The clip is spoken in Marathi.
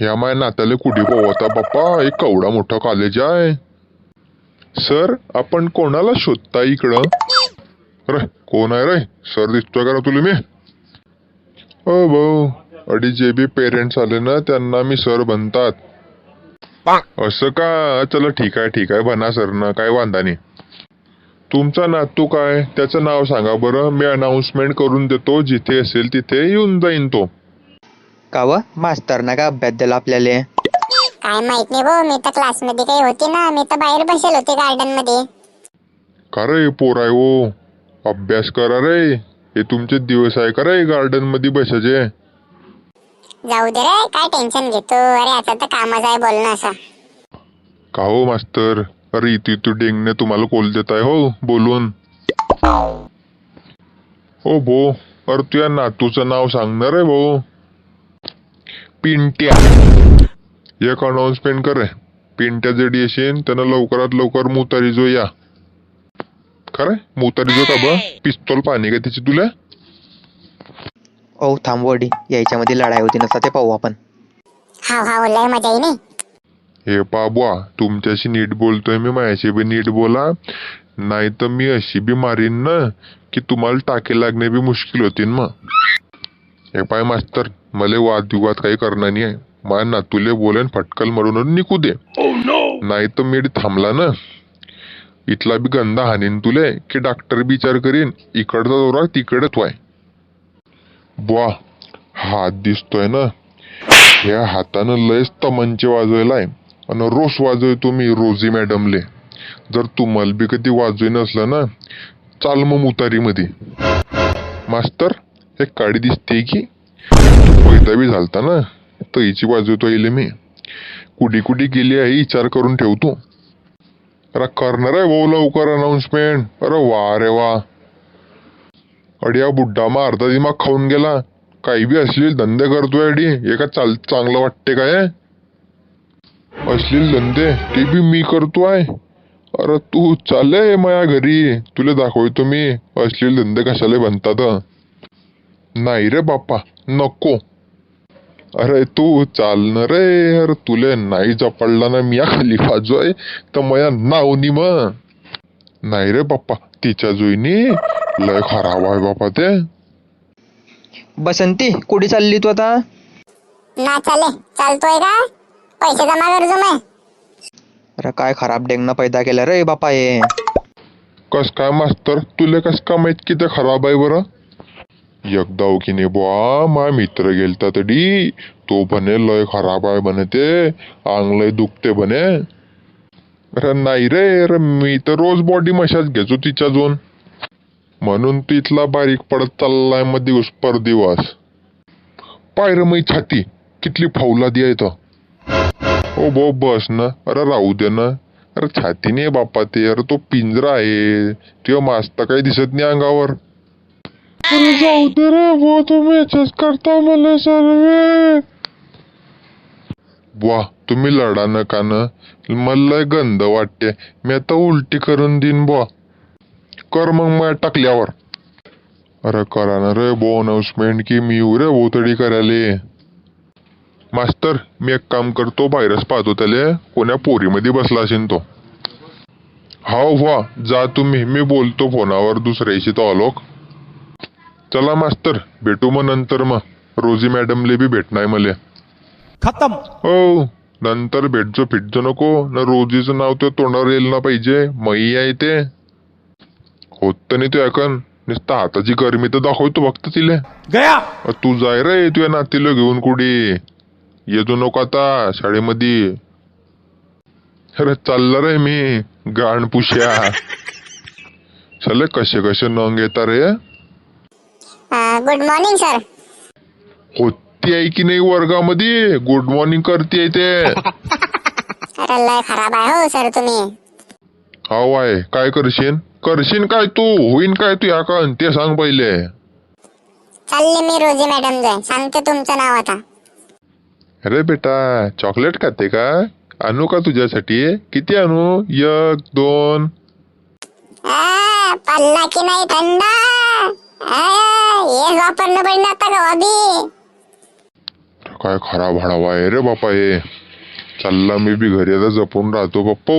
ह्या माय नात्याला कुठे पोवता बाप्पा? एक कवडा मोठा कॉलेज आहे सर आपण कोणाला शोधता इकडं? रे कोण आहे रे? सर दिसतोय का तुम्ही तुला मी? हो भाऊ अडी जे बी पेरेंट्स आले ना त्यांना मी सर बनतात. असं का? चला ठीक आहे ठीक आहे. बना सर ना काय वांदा नाही तुमचा नातू काय? त्याचं नाव सांगा बरं. मी अनाऊन्समेंट करून देतो. जिथे असेल तिथे येऊन जाईन तो. का व मास्तर ना का अभ्यास दिला आपल्याला? काय माहीत नाही भाऊ मी तर क्लासमध्ये काही होते ना मी तर बाहेर बसेल होते गार्डनमध्ये का रे पोर आहे ओ अभ्यास करा रे. हे तुमचे दिवस आहे का रे गार्डनमध्ये बसायचे? जाऊ दे रे काय टेन्शन घेतो? अरे आता तर कामच आहे बोलणं असं. का हो मास्तर? अरे इथे तू डेंगने तुम्हाला कोल देत आहे हो बोलून. हो भो अरे तुझ्या नातूचं नाव सांगणार आहे भाऊ पिंट्या. एक अनाऊन्समेंट कर रे. पिंट्या जडी येशील त्यानं लवकरात लवकर मुतारी जो या. खरं मुतारी जो का बा पिस्तॉल पाणी का त्याची तुला? ओ थांब वडी. याच्यामध्ये लढाई होती नसता ते पाहू आपण. हा हा लय मजा येईल नाही. हे पाबवा तुमच्याशी नीट बोलतोय मी माझ्याशी बी नीट बोला. नाही तर मी अशी बी मारीन ना की तुम्हाला टाके लागणे बी मुश्किल होतीन मग. हे पाय मास्तर मला वादविवाद काही करणार नाही. आहे माझ्या नातूले बोलेन फटकल मारून निकू दे. नाही तर मी थांबला ना. इथला बी गंदा हानीन तुले की डॉक्टर विचार करीन इकडचा दोरा तिकडच वाय बुवा हात दिसतोय ना. ह्या हातानं लयच तमंचे वाजवायलाय आणि रोज वाजवतो मी रोजी मॅडमले. जर तुम्हाला बी कधी वाजवी नसलं ना चाल मग उतारीमध्ये मास्तर एक काडी दिसते की पैदा बी झालता ना. तईची वाजवतो येईल मी. कुठे कुठे गेली आहे विचार करून ठेवतो. अरे करणार आहे भाऊ लवकर अनाऊन्समेंट अरे वा रे वा. अडिया बुड्डा मग अर्धा दिमाग खाऊन गेला. काही बी अश्लील धंदे करतोय अडी. हे का चाल चांगलं वाटते काय अश्लील धंदे ते बी मी करतोय. अरे तू चालय माया घरी. तुला दाखवतो मी. अश्लील धंदे कशाला बनतात नाही रे बाप्पा नको. अरे तू चाल न रे अरे तुले नाही जपडला ना मी खाली बाजूय तर मया नाव नि नाही रे बाप्पा तिच्या जुईनी लय खराब आहे बापा ते. बसंती कुठे चालली तू आता? ना चाले चालतोय का? पैसे जमा करतो मैं अरे काय खराब डेंगना पैदा केला रे बापा हे. कस काय मास्तर तुले कस का माहीत की ते खराब आहे बरं? एकदा ओकीने बुवा माय मित्र गेलता तडी. तो म्हणे लय खराब आहे म्हणे ते. आंग लय दुखते म्हणे. अरे नाही रे अरे मी तर रोज बॉडी मशाज घेतो तिच्या जोन म्हणून तिथला बारीक पडत चाललाय मग दिवस पर दिवस पायर मी छाती. कितली फौलादी आहे तो. ओ बो बस ना. अरे राहू दे ना. अरे छाती नाही बापा ते. अरे तो पिंजरा आहे. तेव्हा मास्ता काही दिसत नाही अंगावर. अरे जाऊ दे रे बो तुम्ही याच्याच करता मला सर्वे. वा तुम्ही लढा नका ना. मला लय गंध वाटते. मी आता उलटी करून देईन बुवा. कर मग मला टाकल्यावर. अरे करा ना रे बो अनाऊन्समेंट की मी येऊ रे बोतडी करायला. मास्तर मी एक काम करतो व्हायरस पाहतो त्याले. कोण्या पोरीमध्ये बसला असेल तो. हाव व्हा जा तुम्ही. मी बोलतो फोनावर दुसऱ्याशी तो आलोक. चला मास्तर. भेटू मग नंतर मग. रोजी मॅडमले बी भेटणार मले. खत्म. हो. नंतर भेटजो फिटजो नको. ना रोजीचं नाव तो तोंडावर येईल ना पाहिजे. मई आहे ते. होत तर नाही तो ऐकन नुसतं हाताची गरमी तर दाखवतो फक्त तिले. गया! अ, तू जाय रे तुझ्या नातीला घेऊन कुठे येतो नको आता शाळेमध्ये अरे चालला रे मी. गाण पुश्या. चले कसे कसे नंग येता रे? गुड मॉर्निंग सर होती आहे की नाही वर्गामध्ये? गुड मॉर्निंग करते ते. अरे लय खराब आहे हो सर तुम्ही. हाव आहे. काय करशील करशील काय तू? होईन काय तू या का ते सांग पहिले. चालले मी रोजी मॅडम जाय सांगते तुमचं नाव आता. अरे बेटा चॉकलेट खाते का? आणू का तुझ्यासाठी? किती आणू? एक दोन. आ, पल्ला की नाही थंडा? आ, हेच वापरणं पडणार आता का काय खराब हडावा आहे रे बापा हे. चालला मी बी घरी आता जपून राहतो बाप्पा